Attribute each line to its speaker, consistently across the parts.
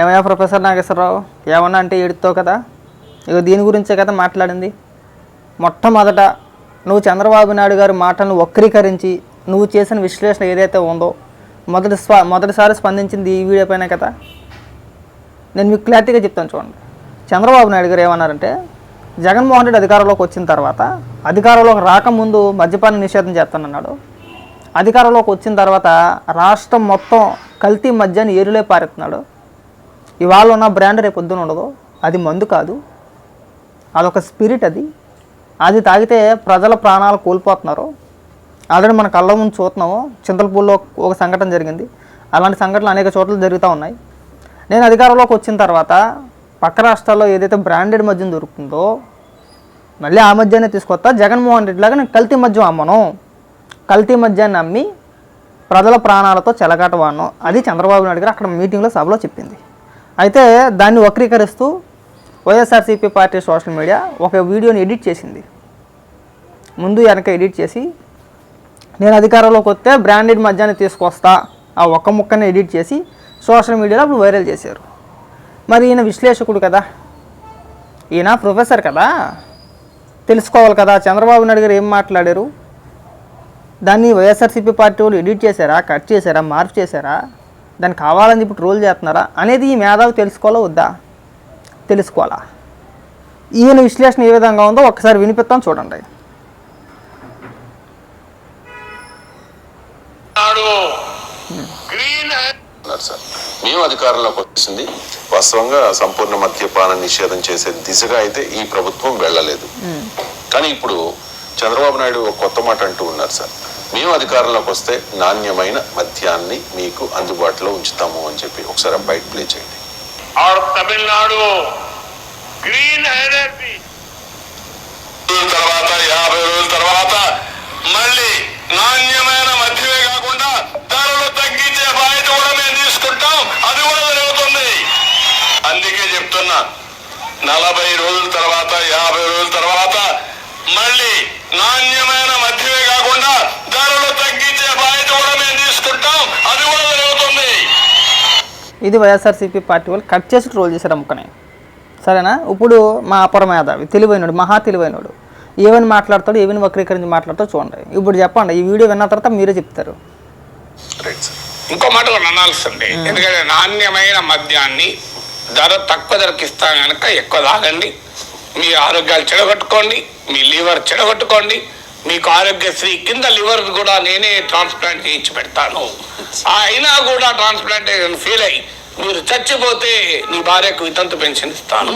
Speaker 1: ఏమయ్యా ప్రొఫెసర్ నాగేశ్వరరావు? ఏమన్నా అంటే ఏడుతో కదా? ఇక దీని గురించే కదా మాట్లాడింది. మొట్టమొదట నువ్వు చంద్రబాబు నాయుడు గారి మాటలను వక్రీకరించి నువ్వు చేసిన విశ్లేషణ ఏదైతే ఉందో మొదటి స్వ మొదటిసారి స్పందించింది ఈ వీడియో పైన కదా? నేను మీకు క్లారిటీగా చెప్తాను చూడండి. చంద్రబాబు నాయుడు గారు ఏమన్నారంటే జగన్మోహన్ రెడ్డి అధికారంలోకి వచ్చిన తర్వాత అధికారంలోకి రాకముందు మద్యపాన నిషేధం చేస్తానన్నాడు. అధికారంలోకి వచ్చిన తర్వాత రాష్ట్రం మొత్తం కల్తీ మద్యాన్ని ఏరులే పారెత్తున్నాడు ఇవాళ ఉన్న బ్రాండ్ రేపు పొద్దున ఉండదు. అది మందు కాదు. అదొక స్పిరిట్ అది. అది తాగితే ప్రజల ప్రాణాలు కోల్పోతున్నారు. ఆల్రెడీ మన కళ్ళ ముందు చూస్తున్నాము. చింతలపూడిలో ఒక సంఘటన జరిగింది. అలాంటి సంఘటనలు అనేక చోట్ల జరుగుతూ ఉన్నాయి. నేను అధికారంలోకి వచ్చిన తర్వాత పక్క రాష్ట్రాల్లో ఏదైతే బ్రాండెడ్ మద్యం దొరుకుతుందో మళ్ళీ ఆ మద్యాన్ని తీసుకొస్తా జగన్మోహన్ రెడ్డి లాగా నేను కల్తీ మద్యం అమ్మను. కల్తీ మద్యాన్ని అమ్మి ప్రజల ప్రాణాలతో చెలగాటవాను అది చంద్రబాబు నాయుడు గారు అక్కడ మీటింగ్లో సభలో చెప్పింది. అయితే దాన్ని వక్రీకరిస్తూ వైఎస్ఆర్సీపీ పార్టీ సోషల్ మీడియా ఒక వీడియోని ఎడిట్ చేసింది. ముందు వెనక ఎడిట్ చేసి నేను అధికారంలోకి వస్తే బ్రాండెడ్ మద్యాన్ని తీసుకొస్తా ఆ ఒక్క ముక్కని ఎడిట్ చేసి సోషల్ మీడియాలో అప్పుడు వైరల్ చేశారు. మరి ఈయన విశ్లేషకుడు కదా? ఈయన ప్రొఫెసర్ కదా? తెలుసుకోవాలి కదా? చంద్రబాబు నాయుడు గారు ఏం మాట్లాడారు? దాన్ని వైఎస్ఆర్సీపీ పార్టీ వాళ్ళు ఎడిట్ చేశారా? కట్ చేశారా? మార్పు చేశారా? దాన్ని కావాలని చెప్పి ట్రోల్ చేస్తున్నారా అనేది ఈ మేధావి తెలుసుకోవాలా వద్దా? తెలుసుకోవాలా? ఈయన విశ్లేషణ ఏ విధంగా ఉందో ఒకసారి వినిపిస్తాం చూడండి.
Speaker 2: మేము అధికారంలోకి వచ్చింది వాస్తవంగా సంపూర్ణ మద్యపాన నిషేధం చేసే దిశగా అయితే ఈ ప్రభుత్వం వెళ్ళలేదు. కానీ ఇప్పుడు చంద్రబాబు నాయుడు ఒక కొత్త మాట అంటూ ఉన్నారు సార్. మేము అధికారంలోకి వస్తే నాణ్యమైన మద్యాన్ని మీకు అందుబాటులో ఉంచుతాము అని చెప్పి ఒకసారి బయట ప్లే చేయండి.
Speaker 3: Tamil Nadu green energy. తర్వాత యాభై రోజుల తర్వాత మళ్ళీ నాణ్యమైన మధ్యమే కాకుండా ధరలు తగ్గించే బాధ్యత కూడా మేము తీసుకుంటాం. అది కూడా జరుగుతుంది. అందుకే చెప్తున్నా నలభై రోజుల తర్వాత యాభై రోజుల తర్వాత మళ్ళీ నాణ్యమైన మధ్యమే కాకుండా ధరలు తగ్గించే బాధ్యత కూడా మేము తీసుకుంటాం. అది కూడా జరుగుతుంది.
Speaker 1: ఇది వైఎస్ఆర్సీపీ పార్టీ వాళ్ళు కట్ చేసి ట్రోల్ చేశారు అమ్మకనే సరేనా? ఇప్పుడు మా అపర మేధావి తెలివైనడు మహా తెలివైనడు. ఏమని మాట్లాడతాడు ఏమని వక్రీకరించి మాట్లాడతాడో చూడండి. ఇప్పుడు చెప్పండి ఈ వీడియో విన్న తర్వాత మీరే చెప్తారు.
Speaker 3: ఇంకో మాట అనాల్సింది. ఎందుకంటే నాణ్యమైన మద్యాన్ని ధర తక్కువ ధరకి ఇస్తాం కనుక ఎక్కువ తాగండి మీ ఆరోగ్యాలు చెడగొట్టుకోండి మీ లివర్ చెడగొట్టుకోండి మీకు ఆరోగ్యశ్రీ కింద లివర్ కూడా నేనే ట్రాన్స్ప్లాంట్ చేయించి పెడతాను. అయినా కూడా ట్రాన్స్ప్లాంటేషన్ ఫెయిల్ అయ్యి మీరు చచ్చిపోతే నీ భార్యకు వితంతు పెన్షన్ ఇస్తాను.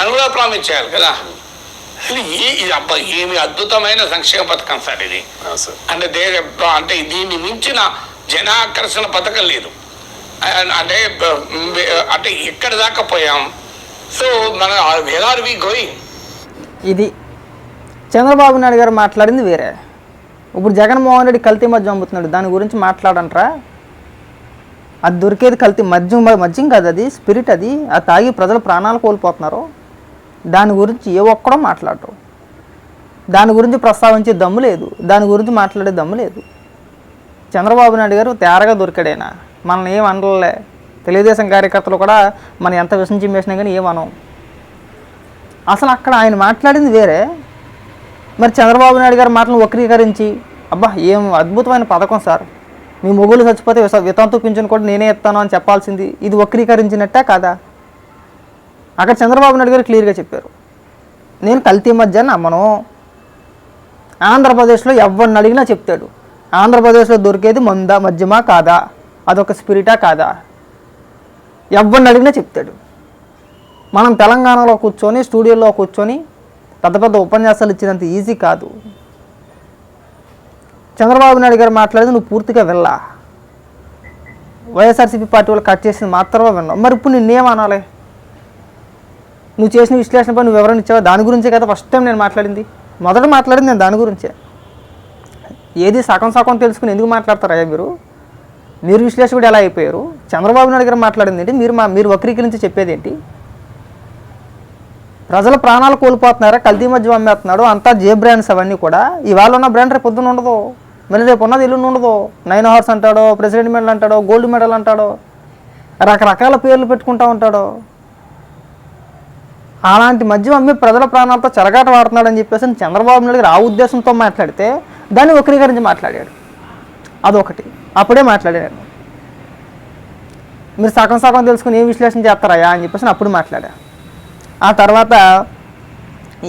Speaker 3: అని కూడా ప్రామిస్ చేయాలి కదా. ఇది ఏ- ఇది అబ్బా ఏమి అద్భుతమైన సంక్షేమ పథకం సార్ ఇది. అంటే దేశ అంటే దీన్ని మించిన జనాకర్షణ పథకం లేదు. అంటే అంటే ఎక్కడ దాకా పోయాం? సో మన వేర్ ఆర్ వి గోయింగ్
Speaker 1: ఇది చంద్రబాబు నాయుడు గారు మాట్లాడింది వేరే. ఇప్పుడు జగన్మోహన్ రెడ్డి కల్తీ మద్యం అమ్ముతున్నాడు దాని గురించి మాట్లాడంట్రా? అది దొరికేది కల్తీ మద్యం మద్యం కాదు అది స్పిరిట్ అది అది తాగి ప్రజలు ప్రాణాలు కోల్పోతున్నారు. దాని గురించి ఏ ఒక్కడో మాట్లాడరు. దాని గురించి ప్రస్తావించే దమ్ము లేదు దాని గురించి మాట్లాడే దమ్ము లేదు. చంద్రబాబు నాయుడు గారు తేరగా దొరికాడైనా? మనల్ని ఏం అనలే తెలుగుదేశం కార్యకర్తలు కూడా మనం ఎంత విషయం వేసినా కానీ ఏమనం అసలు అక్కడ ఆయన మాట్లాడింది వేరే. మరి చంద్రబాబు నాయుడు గారి మాటలను వక్రీకరించి అబ్బా ఏం అద్భుతమైన పథకం సార్. మీ మొగులు చచ్చిపోతే వితంతు పింఛను కూడా నేనే ఇస్తాను అని చెప్పాల్సింది. ఇది వక్రీకరించినట్టే కాదా? అక్కడ చంద్రబాబు నాయుడు గారు క్లియర్గా చెప్పారు. నేను కల్తీ మధ్య నమ్మను. ఆంధ్రప్రదేశ్లో ఎవరిని అడిగినా చెప్తాడు. ఆంధ్రప్రదేశ్లో దొరికేది మందా మధ్యమా కాదా? అదొక స్పిరిటా కాదా? ఎవరిని అడిగినా చెప్తాడు. మనం తెలంగాణలో కూర్చొని స్టూడియోలో కూర్చొని పెద్ద పెద్ద ఉపన్యాసాలు ఇచ్చినంత ఈజీ కాదు. చంద్రబాబు నాయుడు గారు మాట్లాడేది నువ్వు పూర్తిగా వెళ్ళా వైఎస్ఆర్సీపీ పార్టీ వాళ్ళు కట్ చేసింది మాత్రమే విన్నావు. మరి ఇప్పుడు నిన్నేమనాలి నువ్వు చేసిన విశ్లేషణపై నువ్వు ఎవరైనా ఇచ్చావా? దాని గురించే కదా ఫస్ట్ టైం నేను మాట్లాడింది. మొదట మాట్లాడింది నేను దాని గురించే. ఏది సగం సగం తెలుసుకుని ఎందుకు మాట్లాడతారయ్యా మీరు? మీరు విశ్లేషకుడు ఎలా అయిపోయారు? చంద్రబాబు నాయుడు గారు మాట్లాడింది ఏంటి? మీరు మా మీరు వక్రీకరించి చెప్పేది ఏంటి? ప్రజల ప్రాణాలు కోల్పోతున్నారా? కల్తీ మధ్య అమ్మేస్తున్నాడు అంతా జే బ్రాండ్స్ అవన్నీ కూడా. ఇవాళ ఉన్న బ్రాండ్ రేపు పొద్దున్న ఉండదు. మళ్ళీ రేపు ఉన్నది ఇల్లు ఉండదు. నైన్ అవర్స్ అంటాడో ప్రెసిడెంట్ మెడల్ అంటాడో గోల్డ్ మెడల్ అంటాడో రకరకాల పేర్లు పెట్టుకుంటా ఉంటాడు. అలాంటి మద్యం అమ్మి ప్రజల ప్రాణాలతో చెలగాట వాడుతున్నాడని చెప్పేసి చంద్రబాబు నాయుడు గారు ఆ ఉద్దేశంతో మాట్లాడితే దాన్ని వక్రీకరించి మాట్లాడాడు. అదొకటి. అప్పుడే మాట్లాడాను మీరు సగం సగం తెలుసుకుని ఏం విశ్లేషణ చేస్తారయ్యా అని చెప్పేసి అప్పుడు మాట్లాడా. ఆ తర్వాత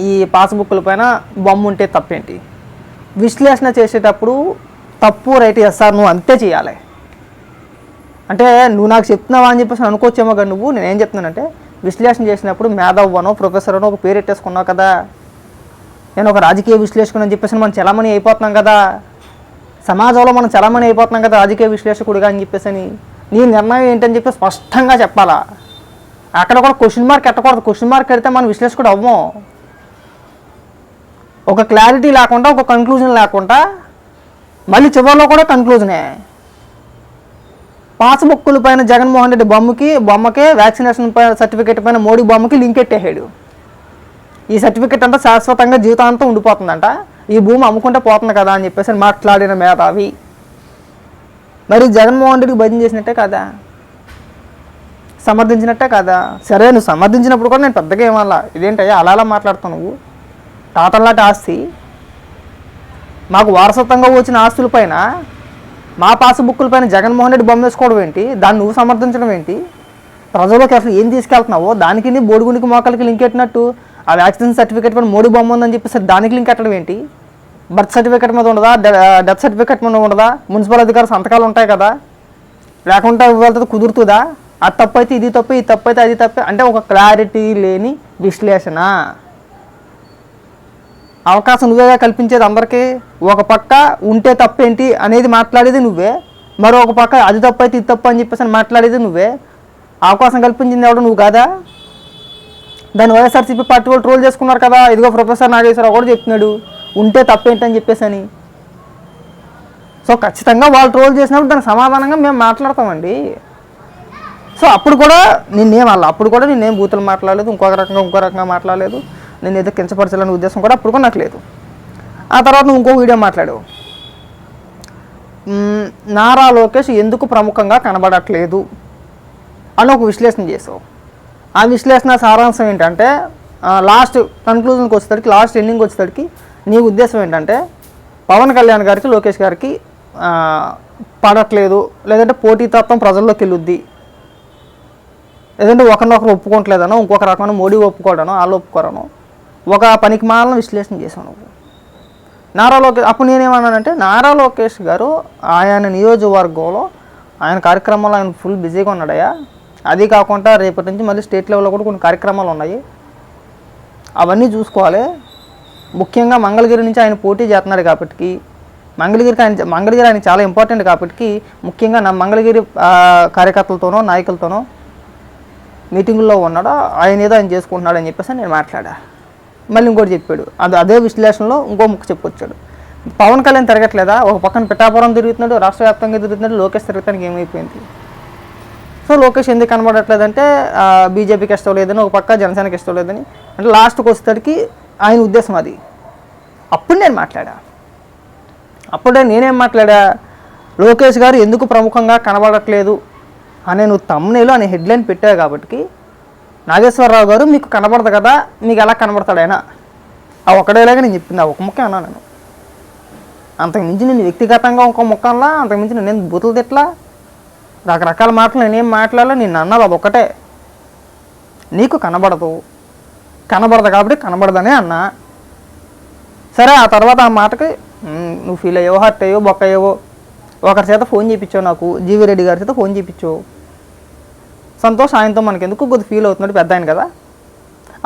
Speaker 1: ఈ పాస్బుక్ల పైన బొమ్మ ఉంటే తప్పేంటి? విశ్లేషణ చేసేటప్పుడు తప్పు రైట్ సార్ నువ్వు అంతే చేయాలి. అంటే నువ్వు నాకు చెప్తున్నావా అని చెప్పేసి అనుకోవచ్చేమో కానీ నువ్వు నేను ఏం చెప్తున్నానంటే విశ్లేషణ చేసినప్పుడు మేధవ్వనో ప్రొఫెసర్ అనో ఒక పేరు పెట్టేసుకున్నావు కదా. నేను ఒక రాజకీయ విశ్లేషకుని అని చెప్పేసి మనం చలామణి అయిపోతున్నాం కదా. సమాజంలో మనం చలామణి అయిపోతున్నాం కదా రాజకీయ విశ్లేషకుడిగా అని చెప్పేసి అని. నీ నిర్ణయం ఏంటని చెప్పి స్పష్టంగా చెప్పాలా? అక్కడ కూడా క్వశ్చన్ మార్క్ ఎట్టకూడదు. క్వశ్చన్ మార్క్ పెడితే మనం విశ్లేషకుడు అవ్వం ఒక క్లారిటీ లేకుండా ఒక కంక్లూజన్ లేకుండా మళ్ళీ చివరిలో కూడా కంక్లూజనే పాస్బుక్కుల పైన జగన్మోహన్ రెడ్డి బొమ్మకి బొమ్మకే వ్యాక్సినేషన్ పైన సర్టిఫికేట్ పైన మోడీ బొమ్మకి లింక్ ఎట్టేసాడు ఈ సర్టిఫికేట్ అంతా శాశ్వతంగా జీవితాంతం ఉండిపోతుందంట. ఈ భూమి అమ్ముకుంటే పోతుంది కదా అని చెప్పేసి మాట్లాడిన మేధావి. మరి జగన్మోహన్ రెడ్డికి భజన చేసినట్టే కదా? సమర్థించినట్టే కదా? సరే నువ్వు సమర్థించినప్పుడు కూడా నేను పెద్దగా ఏమల్లా ఇదేంటయ్యా అలా అలా మాట్లాడుతావు నువ్వు? తాతల్లాంటి ఆస్తి? మాకు వారసత్వంగా వచ్చిన ఆస్తుల పైన మా పాస్బుక్కుల పైన జగన్మోహన్ రెడ్డి బొమ్మ వేసుకోవడం ఏంటి? దాన్ని నువ్వు సమర్థించడం ఏంటి? ప్రజల్లోకి అసలు ఏం తీసుకెళ్తున్నావో? దానికి నీ బోడిగుండికి లింక్ పెట్టినట్టు ఆ వ్యాక్సిన్ సర్టిఫికేట్ పైన మోడీ బొమ్మ ఉందని చెప్పేసి దానికి లింక్ పెట్టడం ఏంటి? బర్త్ సర్టిఫికేట్ మీద ఉండదా? డెత్ సర్టిఫికేట్ మీద ఉండదా? మున్సిపల్ అధికారి సంతకాలు ఉంటాయి కదా లేకుండా వెళ్తుంది కుదురుతుందా? అది తప్పు అయితే ఇది తప్పు ఇది తప్పు అయితే అది తప్పే అంటే ఒక క్లారిటీ లేని విశ్లేషణ. అవకాశం నువ్వేగా కల్పించేది అందరికీ. ఒక పక్క ఉంటే తప్పేంటి అనేది మాట్లాడేది నువ్వే. మరో ఒక పక్క అది తప్పు అయితే ఇది తప్పు అని చెప్పేసి మాట్లాడేది నువ్వే. అవకాశం కల్పించింది ఎవడు? నువ్వు కాదా? దాన్ని వైఎస్ఆర్సీపీ పార్టీ వాళ్ళు ట్రోల్ చేసుకున్నారు కదా. ఇదిగో ప్రొఫెసర్ నాగేశ్వరరావు కూడా చెప్తున్నాడు ఉంటే తప్పేంటి అని చెప్పేసి అని సో ఖచ్చితంగా వాళ్ళు ట్రోల్ చేసినప్పుడు దానికి సమాధానంగా మేము మాట్లాడతామండి. సో అప్పుడు కూడా నిన్నేం అలా అప్పుడు కూడా నేనేం బూతులు మాట్లాడలేదు ఇంకొక రకంగా ఇంకో రకంగా మాట్లాడలేదు నేను ఏదో కించపరచాలనే ఉద్దేశం కూడా అప్పుడు కూడా నాకు లేదు. ఆ తర్వాత నువ్వు ఇంకో వీడియో మాట్లాడావు. నారా లోకేష్ ఎందుకు ప్రముఖంగా కనబడట్లేదు? అని ఒక విశ్లేషణ చేసావు. ఆ విశ్లేషణ సారాంశం ఏంటంటే లాస్ట్ కన్క్లూజన్కి వచ్చేసరికి లాస్ట్ ఎండింగ్ వచ్చేసరికి నీ ఉద్దేశం ఏంటంటే పవన్ కళ్యాణ్ గారికి లోకేష్ గారికి పడట్లేదు. లేదంటే పోటీతత్వం ప్రజల్లోకి వెళ్ళుద్ది. లేదంటే ఒకరినొకరు ఒప్పుకోవట్లేదనో ఇంకొక రకమైన మోడీ ఒప్పుకోవడనో వాళ్ళు ఒప్పుకోరను ఒక పనికి మాలను విశ్లేషణ చేశాను నువ్వు. నారా లోకేష్ అప్పుడు నేనేమన్నానంటే నారా లోకేష్ గారు ఆయన నియోజకవర్గంలో ఆయన కార్యక్రమాల్లో ఆయన ఫుల్ బిజీగా ఉన్నాడయ్యా. అది కాకుండా రేపటి నుంచి మళ్ళీ స్టేట్ లెవెల్లో కూడా కొన్ని కార్యక్రమాలు ఉన్నాయి. అవన్నీ చూసుకోవాలి. ముఖ్యంగా మంగళగిరి నుంచి ఆయన పోటీ చేస్తున్నాడు కాబట్టి మంగళగిరికి ఆయన మంగళగిరి ఆయన చాలా ఇంపార్టెంట్ కాబట్టి ముఖ్యంగా నా మంగళగిరి కార్యకర్తలతోనో నాయకులతోనో మీటింగుల్లో ఉన్నాడో ఆయన ఏదో ఆయన చేసుకుంటున్నాడు అని చెప్పేసి నేను మాట్లాడా. మళ్ళీ ఇంకోటి చెప్పాడు. అది అదే విశ్లేషణలో ఇంకో ముక్క చెప్పుకొచ్చాడు. పవన్ కళ్యాణ్ తిరగట్లేదా? ఒక పక్కన పిఠాపురం తిరుగుతున్నాడు రాష్ట్ర వ్యాప్తంగా తిరుగుతున్నాడు లోకేష్ తిరగటానికి ఏమైపోయింది? సో లోకేష్ ఎందుకు కనబడట్లేదంటే బీజేపీకి ఇష్టం లేదని ఒక పక్క జనసేనకి ఇష్టం లేదని అంటే లాస్ట్కి వచ్చేసరికి ఆయన ఉద్దేశం అది. అప్పుడు నేను మాట్లాడా. అప్పుడే నేనేం మాట్లాడా? లోకేష్ గారు ఎందుకు ప్రముఖంగా కనబడట్లేదు? అనే నువ్వు తమ్నేలు అనే హెడ్లైన్ పెట్టావు కాబట్టి నాగేశ్వరరావు గారు మీకు కనబడదు కదా? మీకు ఎలా కనబడతాడు ఆయన? ఆ ఒకడేలాగా నేను చెప్పింది ఆ ఒక ముక్క అన్నా నేను. అంతకుమించి నేను వ్యక్తిగతంగా ఒక ముఖంలా అంతకు మించి నేను బూతులు తిట్లా రకరకాల మాటలు నేనేం మాట్లాడాలో? నేను అన్నది అదొకటే నీకు కనబడదు. కనబడదు కాబట్టి కనబడదనే అన్నా. సరే ఆ తర్వాత ఆ మాటకి నువ్వు ఫీల్ అయ్యావో హర్ట్ అయ్యో బొక్క అయ్యో ఒకరి చేత ఫోన్ చేయించావు నాకు జీవి రెడ్డి గారి చేత ఫోన్ చేయించావు సంతోష్ ఆయనతో మనకి ఎందుకు కొద్ది ఫీల్ అవుతున్నాడు పెద్ద ఆయన కదా.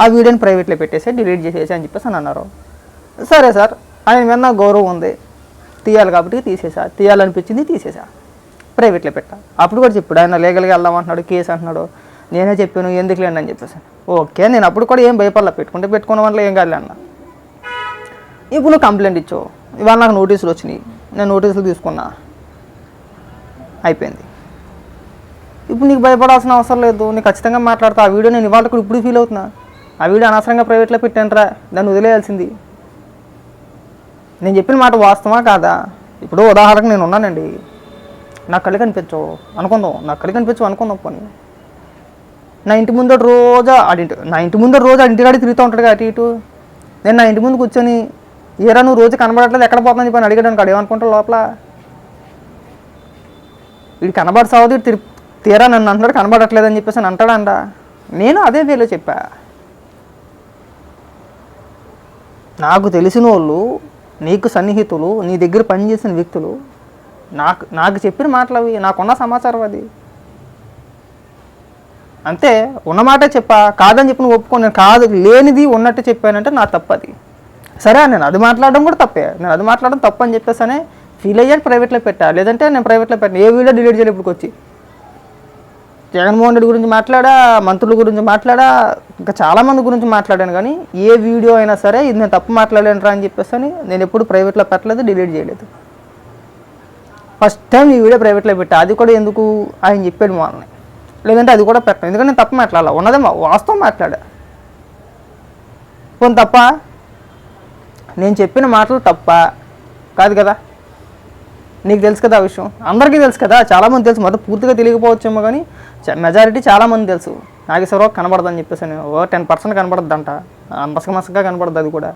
Speaker 1: ఆ వీడియోని ప్రైవేట్లో పెట్టేసి డిలీట్ చేసేసి అని చెప్పేసి అని అన్నారు. సరే సార్ ఆయన మీద నాకు గౌరవం ఉంది. తీయాలి కాబట్టి తీసేసా. తీయాలనిపించింది తీసేసా. ప్రైవేట్లో పెట్టా. అప్పుడు కూడా చెప్పాడు ఆయన లీగల్గా వెళ్దాం అంటున్నాడు కేసు అంటున్నాడు. నేనే చెప్పాను ఎందుకు లేండి అని చెప్పేసి. ఓకే నేను అప్పుడు కూడా ఏం భయపడలే పెట్టుకుంటే పెట్టుకున్న వల్ల ఏం కాదులే అన్న. ఇప్పుడు నువ్వు కంప్లైంట్ ఇచ్చావు. ఇవాళ నాకు నోటీసులు వచ్చినాయి. నేను నోటీసులు తీసుకున్నా. అయిపోయింది. ఇప్పుడు నీకు భయపడాల్సిన అవసరం లేదు. నీకు ఖచ్చితంగా మాట్లాడతా. ఆ వీడియో నేను ఇవాళ కూడా ఇప్పుడు ఫీల్ అవుతున్నా. ఆ వీడియో అనవసరంగా ప్రైవేట్లో పెట్టానరా దాన్ని వదిలేయాల్సింది. నేను చెప్పిన మాట వాస్తవా కాదా? ఇప్పుడు ఉదాహరణకు నేను ఉన్నానండి. నా కళ్ళు కనిపించవు. అనుకుందాం. నా కళ్ళు కనిపించవు అనుకుందాం పోనీ. నా ఇంటి ముందు రోజు ఆడింటి నా ఇంటి ముందు రోజు ఇంటి కాడి తిరుగుతూ ఉంటాడు అటు ఇటు. నేను నా ఇంటి ముందు కూర్చొని ఏరా నువ్వు రోజు కనబడట్లేదు ఎక్కడ పోతుందని చెప్పి అడిగాడు కాడు ఏమనుకుంటాడు లోపల. వీడు కనబడి సావదు వీడు తీరా నన్ను అంటున్నాడు కనబడట్లేదు అని చెప్పేసి అని అంటాడంట. నేను అదే వేలో చెప్పా. నాకు తెలిసిన వాళ్ళు నీకు సన్నిహితులు నీ దగ్గర పనిచేసిన వ్యక్తులు నాకు నాకు చెప్పిన మాటలు అవి నాకున్న సమాచారం అది. అంతే ఉన్నమాట చెప్పా కాదని చెప్పి నువ్వు ఒప్పుకో నేను కాదు లేనిది ఉన్నట్టు చెప్పానంటే నా తప్పది. సరే నేను అది మాట్లాడడం కూడా తప్పే. నేను అది మాట్లాడడం తప్పు అని చెప్పేసానే ఫీల్ అయ్యాడు ప్రైవేట్లో పెట్టా. లేదంటే నేను ప్రైవేట్లో పెట్టాను. ఏ వీడియో డిలీట్ చేయాలి ఇప్పుడు వచ్చి. జగన్మోహన్ రెడ్డి గురించి మాట్లాడా మంత్రుల గురించి మాట్లాడా ఇంకా చాలామంది గురించి మాట్లాడాను కానీ ఏ వీడియో అయినా సరే ఇది నేను తప్పు మాట్లాడాను రా అని చెప్పేసి అని నేను ఎప్పుడు ప్రైవేట్లో పెట్టలేదు డిలీట్ చేయలేదు. ఫస్ట్ టైం ఈ వీడియో ప్రైవేట్లో పెట్టా. అది కూడా ఎందుకు ఆయన చెప్పాడు మా లేదంటే అది కూడా పెట్టను. ఎందుకంటే నేను తప్ప మాట్లాడాలి? ఉన్నదే మా- వాస్తవం మాట్లాడా? పోనీ తప్ప? నేను చెప్పిన మాటలు తప్ప కాదు కదా? నీకు తెలుసు కదా ఆ విషయం? అందరికీ తెలుసు కదా? చాలామంది తెలుసు. మొత్తం పూర్తిగా తెలియకపోవచ్చేమో కానీ మెజారిటీ చాలామంది తెలుసు. నాగేశ్వరరావు కనబడదని చెప్పేసి అని. ఓ టెన్ పర్సెంట్ కనబడద్దంట. మసక మసకగా కనబడద్దు అది కూడా.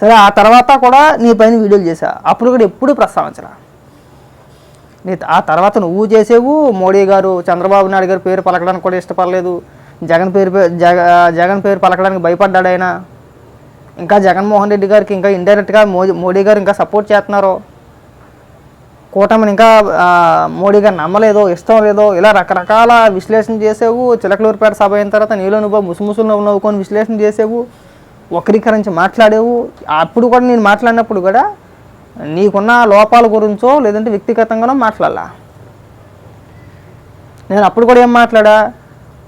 Speaker 1: సరే ఆ తర్వాత కూడా నీ పైన వీడియోలు చేశా. అప్పుడు కూడా ఎప్పుడూ ప్రస్తావించరా నీ ఆ తర్వాత నువ్వు చేసేవు మోడీ గారు చంద్రబాబు నాయుడు గారి పేరు పలకడానికి కూడా ఇష్టపడలేదు. జగన్ పేరు జగ జగన్ పేరు పలకడానికి భయపడ్డాడు ఆయన. ఇంకా జగన్మోహన్ రెడ్డి గారికి ఇంకా ఇండైరెక్ట్గా మోదీ మోడీ గారు ఇంకా సపోర్ట్ చేస్తున్నారు. కూటమిని ఇంకా మోడీ గారు నమ్మలేదో ఇష్టం లేదో ఇలా రకరకాల విశ్లేషణ చేసేవు. చిలకలూరుపేట సభ అయిన తర్వాత నీలో నువ్వు ముసుముసులు నవ్వు నవ్వుకొని విశ్లేషణ చేసేవు. వక్రీకరించి మాట్లాడేవు. అప్పుడు కూడా నేను మాట్లాడినప్పుడు కూడా నీకున్న లోపాల గురించో లేదంటే వ్యక్తిగతంగానో మాట్లాడాల. నేను అప్పుడు కూడా ఏం మాట్లాడా?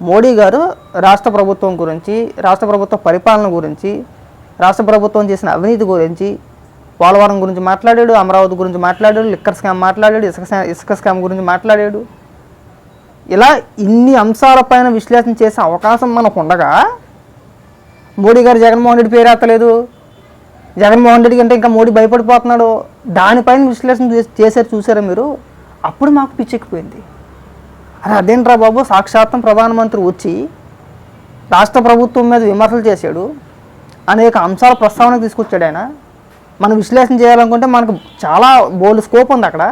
Speaker 1: మోడీ గారు రాష్ట్ర ప్రభుత్వం గురించి రాష్ట్ర ప్రభుత్వ పరిపాలన గురించి రాష్ట్ర ప్రభుత్వం చేసిన అవినీతి గురించి పోలవరం గురించి మాట్లాడాడు అమరావతి గురించి మాట్లాడాడు లిక్కర్ స్కామ్ మాట్లాడాడు ఇసుక స్కా- ఇసుక స్కామ్ గురించి మాట్లాడాడు. ఇలా ఇన్ని అంశాలపైన విశ్లేషణ చేసే అవకాశం మనకు ఉండగా మోడీ గారు జగన్మోహన్ రెడ్డి పేరు ఎత్తలేదు జగన్మోహన్ రెడ్డి అంటే ఇంకా మోడీ భయపడిపోతున్నాడు. దానిపైన విశ్లేషణ చేశారు చూసారా మీరు? అప్పుడు మాకు పిచ్చెక్కిపోయింది. అరే అదేంట్రా బాబు? సాక్షాత్తం ప్రధానమంత్రి వచ్చి రాష్ట్ర ప్రభుత్వం మీద విమర్శలు చేశాడు. అనేక అంశాల ప్రస్తావనకు తీసుకొచ్చాడు ఆయన. మనం విశ్లేషణ చేయాలనుకుంటే మనకు చాలా బోల్డ్ స్కోప్ ఉంది అక్కడ.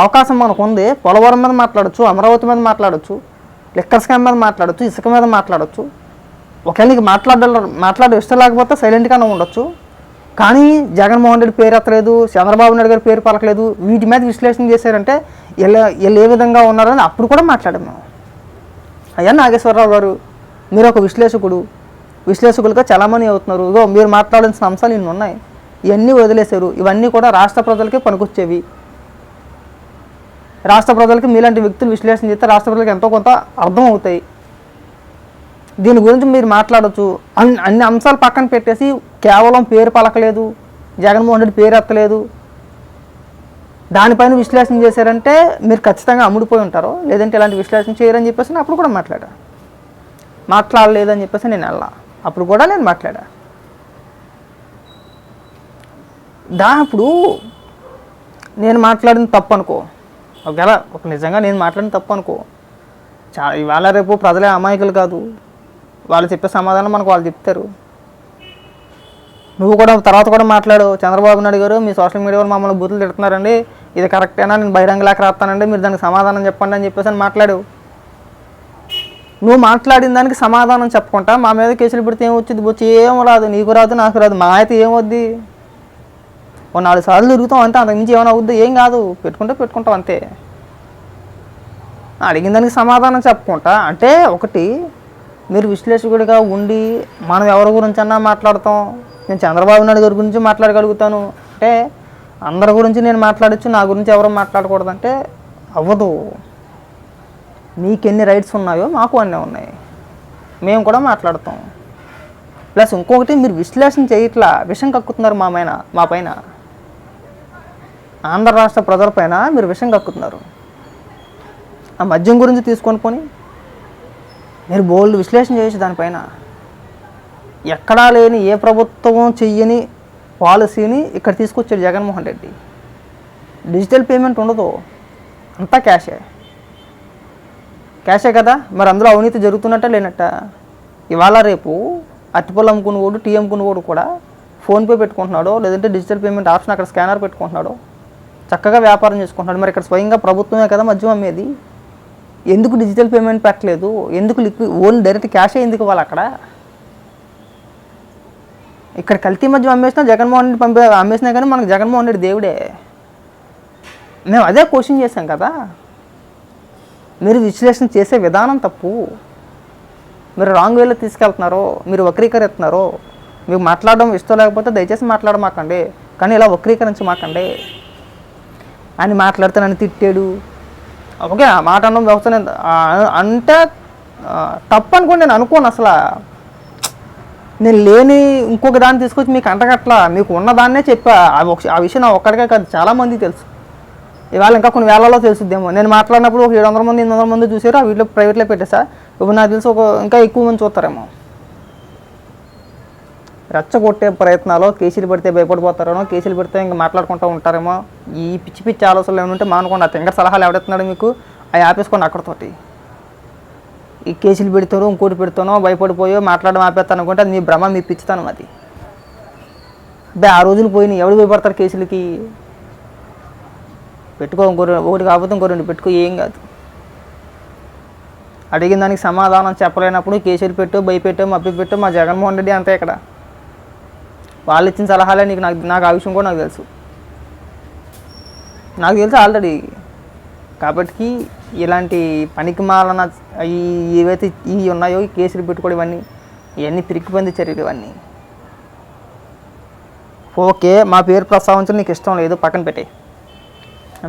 Speaker 1: అవకాశం మనకు ఉంది. పోలవరం మీద మాట్లాడొచ్చు అమరావతి మీద మాట్లాడొచ్చు లిక్కర్ స్కామ్ మీద మాట్లాడచ్చు ఇసుక మీద మాట్లాడచ్చు. ఒకవేళ నీకు మాట్లాడ మాట్లాడే ఇష్టం లేకపోతే సైలెంట్గానే ఉండొచ్చు. కానీ జగన్మోహన్ రెడ్డి పేరు ఎత్తలేదు చంద్రబాబు నాయుడు గారి పేరు పలకలేదు. వీటి మీద విశ్లేషణ చేశారంటే వీళ్ళ వీళ్ళు ఏ విధంగా ఉన్నారని అప్పుడు కూడా మాట్లాడాము మేము. అయ్యా నాగేశ్వరరావు గారు మీరు ఒక విశ్లేషకుడు. విశ్లేషకులుగా చలామణి అవుతున్నారు. ఇగో మీరు మాట్లాడాల్సిన అంశాలు ఇన్ని ఉన్నాయి. ఇవన్నీ వదిలేశారు. ఇవన్నీ కూడా రాష్ట్ర ప్రజలకే పనికొచ్చేవి. రాష్ట్ర ప్రజలకి మీలాంటి వ్యక్తులు విశ్లేషణ చేస్తే రాష్ట్ర ప్రజలకు ఎంతో కొంత అర్థం అవుతాయి దీని గురించి మీరు మాట్లాడవచ్చు అన్ని అన్ని అంశాలు పక్కన పెట్టేసి కేవలం పేరు పలకలేదు జగన్మోహన్ రెడ్డి పేరు ఎత్తలేదు. దానిపైన విశ్లేషణ చేశారంటే మీరు ఖచ్చితంగా అమ్ముడిపోయి ఉంటారు లేదంటే ఇలాంటి విశ్లేషణ చేయరని చెప్పేసి నేను అప్పుడు కూడా మాట్లాడా. మాట్లాడలేదని చెప్పేసి నేను వెళ్ళా అప్పుడు కూడా నేను మాట్లాడా. దా ఇప్పుడు నేను మాట్లాడిన తప్పు అనుకో ఒకవేళ ఒక నిజంగా నేను మాట్లాడిన తప్పు అనుకో చా ఇవాళ రేపు ప్రజలే అమాయకులు కాదు. వాళ్ళు చెప్పే సమాధానం మనకు వాళ్ళు చెప్తారు. నువ్వు కూడా తర్వాత కూడా మాట్లాడు. చంద్రబాబు నాయుడు గారు మీ సోషల్ మీడియా వాళ్ళు మమ్మల్ని బూతులు తిడుతున్నారండి. ఇది కరెక్టేనా నేను బహిరంగ లేఖ రాస్తానండి. మీరు దానికి సమాధానం చెప్పండి అని చెప్పేసి అని మాట్లాడు. నువ్వు మాట్లాడిన దానికి సమాధానం చెప్పుకుంటా. మా మీద కేసులు పెడితే ఏం వచ్చింది? వచ్చి ఏం రాదు. నీకు రాదు నాకు రాదు. మా అయితే ఏమొద్ది ఓ నాలుగు సార్లు తిరుగుతాం అంతే. అంతకుమించి ఏమైనా అవుద్ది? ఏం కాదు. పెట్టుకుంటే పెట్టుకుంటాం అంతే. అడిగిన దానికి సమాధానం చెప్పుకుంటా. అంటే ఒకటి మీరు విశ్లేషకుడిగా ఉండి మనం ఎవరి గురించి అన్నా మాట్లాడతాం నేను చంద్రబాబు నాయుడు గారి గురించి మాట్లాడగలుగుతాను. అంటే అందరి గురించి నేను మాట్లాడచ్చు నా గురించి ఎవరు మాట్లాడకూడదంటే అవ్వదు. మీకు ఎన్ని రైట్స్ ఉన్నాయో మాకు అన్నీ ఉన్నాయి. మేము కూడా మాట్లాడతాం. ప్లస్ ఇంకొకటి మీరు విశ్లేషణ చేయట్లా. విషం కక్కుతున్నారు మా పైన మా పైన. ఆంధ్ర రాష్ట్ర ప్రజలపైన మీరు విషం కక్కుతున్నారు. ఆ మద్యం గురించి తీసుకొని పోని. మీరు బోల్డ్ విశ్లేషణ చేయొచ్చు దానిపైన. ఎక్కడా లేని ఏ ప్రభుత్వం చెయ్యని పాలసీని ఇక్కడ తీసుకొచ్చాడు జగన్మోహన్ రెడ్డి. డిజిటల్ పేమెంట్ ఉండదు. అంతా క్యాషే. క్యాషే కదా? మరి అందులో అవినీతి జరుగుతున్నట్ట లేనట్ట? ఇవాళ రేపు అట్టిపళ్ళు అమ్ముకునేవాడు టీ అమ్ముకునేవాడు కూడా ఫోన్పే పెట్టుకుంటున్నాడో లేదంటే డిజిటల్ పేమెంట్ ఆప్షన్ అక్కడ స్కానర్ పెట్టుకుంటున్నాడో చక్కగా వ్యాపారం చేసుకుంటున్నాడు. మరి ఇక్కడ స్వయంగా ప్రభుత్వమే కదా మద్యం అమ్మేది? ఎందుకు డిజిటల్ పేమెంట్ పెట్టలేదు? ఎందుకు లిక్విడ్ ఓన్లీ డైరెక్ట్ క్యాషే ఎందుకు ఇవ్వాలి అక్కడ? ఇక్కడ కల్తీ మధ్య అమ్మేసినా జగన్మోహన్ రెడ్డి పంపే అమ్మేసినా కానీ మనకు జగన్మోహన్ రెడ్డి దేవుడే. మేము అదే క్వశ్చన్ చేశాం కదా. మీరు విశ్లేషణ చేసే విధానం తప్పు. మీరు రాంగ్ వేలో తీసుకెళ్తున్నారో మీరు వక్రీకరిస్తున్నారు మీకు మాట్లాడడం ఇష్టం లేకపోతే దయచేసి మాట్లాడమాకండి. కానీ ఇలా వక్రీకరించమాకండి. అని మాట్లాడితే నన్ను తిట్టాడు. ఓకే మాట అనడం వ్యవస్థ అంటే తప్పు అనుకోండి నేను అనుకోను అసలు. నేను లేని ఇంకొక దాన్ని తీసుకొచ్చి మీకు అంటగట్లా మీకు ఉన్నదాన్నే చెప్పా. ఆ ఒక- ఆ విషయం నా ఒక్కడికే కాదు చాలామంది తెలుసు. ఇవాళ ఇంకా కొన్ని వేలలో తెలుసుద్దేమో. నేను మాట్లాడినప్పుడు ఒక ఏడు వందల మంది ఎనిమిది వందల మంది చూసారు ఆ వీటిలో ప్రైవేట్లో పెట్టేసా. ఇప్పుడు నాకు తెలిసి ఒక ఇంకా ఎక్కువ మంది చూస్తారేమో. రెచ్చగొట్టే ప్రయత్నాలు కేసులు పెడితే భయపడిపోతారేమో కేసులు పెడితే ఇంకా మాట్లాడుకుంటూ ఉంటారేమో ఈ పిచ్చి పిచ్చి ఆలోచనలు ఏమంటే మానుకోండి ఆ తింగర సలహాలు ఎవడెత్తున్నాడు మీకు అవి ఆపేసుకోండి అక్కడతోటి. ఈ కేసులు పెడతారో ఇంకోటి పెడతానో భయపడిపోయో మాట్లాడడం ఆపేస్తాను అనుకుంటే అది మీ భ్రమ మీ పిచ్చుతాను అది. అబ్బే ఆ రోజులు పోయినాయి ఎవడు భయపడతారు కేసులకి? పెట్టుకో ఇంకో ఒకటి కాకపోతే ఇంకో రెండు పెట్టుకో ఏం కాదు. అడిగిన దానికి సమాధానం చెప్పలేనప్పుడు కేసులు పెట్టు భయపెట్టు మప్పి పెట్టు మా జగన్మోహన్ రెడ్డి అంతే ఇక్కడ. వాళ్ళు ఇచ్చిన సలహాలే నీకు నాకు నాకు ఆ విషయం కూడా నాకు తెలుసు. నాకు తెలుసు ఆల్రెడీ. కాబట్టి ఇలాంటి పనికి మాలన ఈ ఏవైతే ఇవి ఉన్నాయో ఈ కేసులు పెట్టుకోవడం ఇవన్నీ ఇవన్నీ పిరికిపంది చర్యలు ఇవన్నీ. ఓకే మా పేరు ప్రస్తావించడం నీకు ఇష్టం లేదు పక్కన పెట్టే.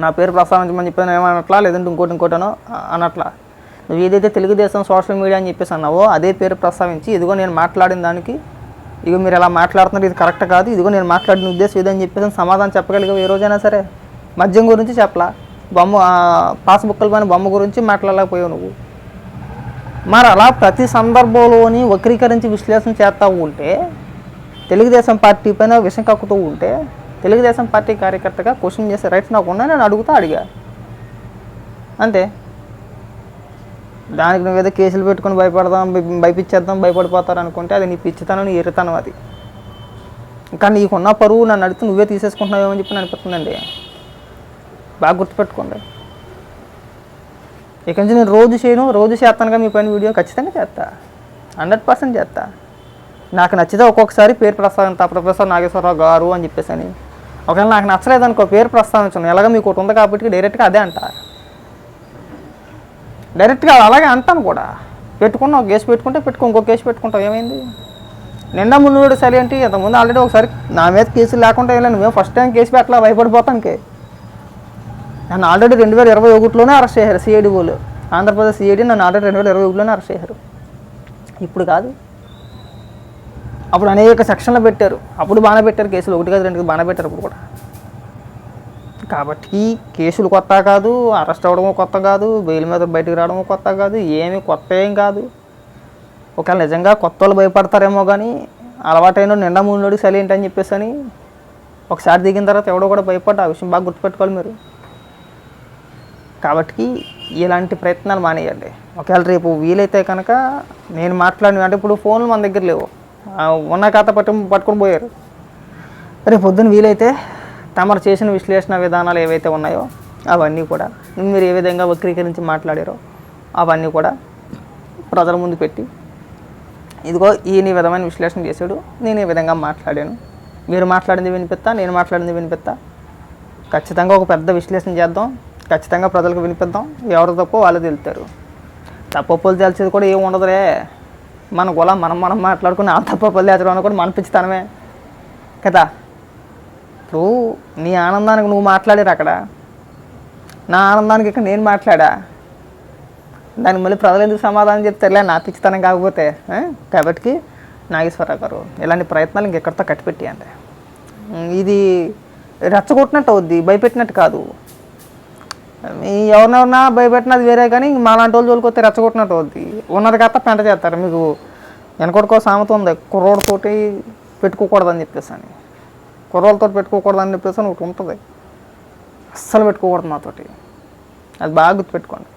Speaker 1: నా పేరు ప్రస్తావించమని చెప్పాను ఏమనట్లా లేదంటే ఇంకోటి ఇంకోటనో అనట్లా. నువ్వు ఏదైతే తెలుగుదేశం సోషల్ మీడియా అని చెప్పేసి అన్నావో అదే పేరు ప్రస్తావించి ఇదిగో నేను మాట్లాడిన దానికి ఇదిగో మీరు ఎలా మాట్లాడుతున్నారు ఇది కరెక్ట్ కాదు ఇదిగో నేను మాట్లాడిన ఉద్దేశం ఇదని చెప్పేసి సమాధానం చెప్పగలిగే ఏ రోజైనా సరే. మద్యం గురించి చెప్పలా. బొమ్మ పాస్బుక్ల పైన బొమ్మ గురించి మాట్లాడలేకపోయావు నువ్వు. మరి అలా ప్రతి సందర్భంలోని వక్రీకరించి విశ్లేషణ చేస్తూ ఉంటే తెలుగుదేశం పార్టీ పైన విషం కక్కుతూ ఉంటే తెలుగుదేశం పార్టీ కార్యకర్తగా క్వశ్చన్ చేసే రైట్స్ నాకు ఉన్నాయి నేను అడుగుతా అడిగా. అంతే. దానికి నువ్వేదో కేసులు పెట్టుకొని భయపడదాం భయపించేద్దాం భయపడిపోతారు అనుకుంటే అది నీ పిచ్చితనం నీ ఎరుతనం అది. ఇంకా నీకున్న పరువు నన్ను అడిగితే నువ్వే తీసేసుకుంటున్నావేమో అని చెప్పి అనిపిస్తుందండి బాగా గుర్తుపెట్టుకోండి. ఇక నుంచి నేను రోజు చేయను రోజు చేస్తానుగా మీ పైన వీడియో ఖచ్చితంగా చేస్తా. హండ్రెడ్ పర్సెంట్ చేస్తా. నాకు నచ్చితే ఒక్కొక్కసారి పేరు ప్రస్తావించా ప్రొఫెసర్ నాగేశ్వరరావు గారు అని చెప్పేసి అని ఒకవేళ నాకు నచ్చలేదనుకో పేరు ప్రస్తావించను ఎలాగ మీకు ఒకటి ఉంది కాబట్టి డైరెక్ట్గా అదే అంట డైరెక్ట్గా అలాగే అంటాను కూడా. పెట్టుకున్నా ఒక కేసు పెట్టుకుంటే పెట్టుకో ఇంకో కేసు పెట్టుకుంటావు ఏమైంది? నిండా కూడా సరే ఏంటి ఇంతకుముందు ఆల్రెడీ ఒకసారి నా మీద కేసులు లేకుండా వెళ్ళాను మేము ఫస్ట్ టైం కేసు పెట్టలా భయపడిపోతానికి నన్ను ఆల్రెడీ రెండు వేల ఇరవై ఒకటిలోనే అరెస్ట్ చేశారు సిఐడి వాళ్ళు ఆంధ్రప్రదేశ్ సిఐడి నన్ను ఆల్రెడీ రెండు వేల ఇరవై ఒకటిలోనే అరెస్ట్ చేశారు. ఇప్పుడు కాదు. అప్పుడు అనేక సెక్షన్లు పెట్టారు. అప్పుడు బాగానే పెట్టారు కేసులు ఒకటి కాదు రెండు కాదు బాగానే పెట్టారు అప్పుడు కూడా. కాబట్టి కేసులు కొత్త కాదు అరెస్ట్ అవ్వడం కొత్త కాదు బెయిల్ మీద బయటకు రావడం కొత్త కాదు ఏమి కొత్త ఏం కాదు. ఒకవేళ నిజంగా కొత్త వాళ్ళు భయపడతారేమో కానీ అలవాటైన నిండా మూడు సైలెంట్ అని చెప్పేసి అని ఒకసారి దిగిన తర్వాత ఎవడో కూడా భయపడ్డా ఆ విషయం బాగా గుర్తుపెట్టుకోవాలి మీరు. కాబట్టి ఇలాంటి ప్రయత్నాలు మానేయండి. ఒకవేళ రేపు వీలైతే కనుక నేను మాట్లాడిన అంటే ఇప్పుడు ఫోన్లు మన దగ్గర లేవు. ఉన్న ఖాతా పట్టు పట్టుకొని పోయారు. రేపు పొద్దున్న వీలైతే తమరు చేసిన విశ్లేషణ విధానాలు ఏవైతే ఉన్నాయో అవన్నీ కూడా మీరు ఏ విధంగా వక్రీకరించి మాట్లాడారో అవన్నీ కూడా ప్రజల ముందు పెట్టి ఇదిగో ఈయన విధమైన విశ్లేషణ చేశాడు నేను ఈ విధంగా మాట్లాడాను. మీరు మాట్లాడింది వినిపిస్తా నేను మాట్లాడింది వినిపిస్తా. ఖచ్చితంగా ఒక పెద్ద విశ్లేషణ చేద్దాం ఖచ్చితంగా ప్రజలకు వినిపిద్దాం ఎవరు తప్పో వాళ్ళు తెలుతారు. తప్పప్పులు తెలిసేది కూడా ఏమి ఉండదులే మన గొల మనం మనం మాట్లాడుకుని ఆ తప్పప్పులు తెచ్చడం కూడా మన పిచ్చితనమే కదా? ఇప్పుడు నీ ఆనందానికి నువ్వు మాట్లాడారు అక్కడ? నా ఆనందానికి ఇక్కడ నేను మాట్లాడా? దానికి మళ్ళీ ప్రజలు ఎందుకు సమాధానం చెప్తారులే? నా పిచ్చితనం కాకపోతే కాబట్టి నాగేశ్వరరావు గారు ఇలాంటి ప్రయత్నాలు ఇంకెక్కడితో కట్టిపెట్టియండి ఉమ్, ఇది రెచ్చగొట్టినట్టు అవుద్ది భయపెట్టినట్టు కాదు. మీ ఎవరినెవరినా భయపెట్టినది వేరే కానీ మాలాంటి వాళ్ళు జోలికొస్తే రెచ్చగొట్టినట్టు అవుద్ది. ఉన్నది కాస్త పెంట చేస్తారు మీకు వెనకొడుకో సామెత ఉంది కుర్రోడితోటి పెట్టుకోకూడదని చెప్పేసి అని. కుర్రోళ్ళతో పెట్టుకోకూడదని చెప్పేసి ఒకటి ఉంటుంది. అస్సలు పెట్టుకోకూడదు మాతోటి. అది బాగా గుర్తుపెట్టుకోండి.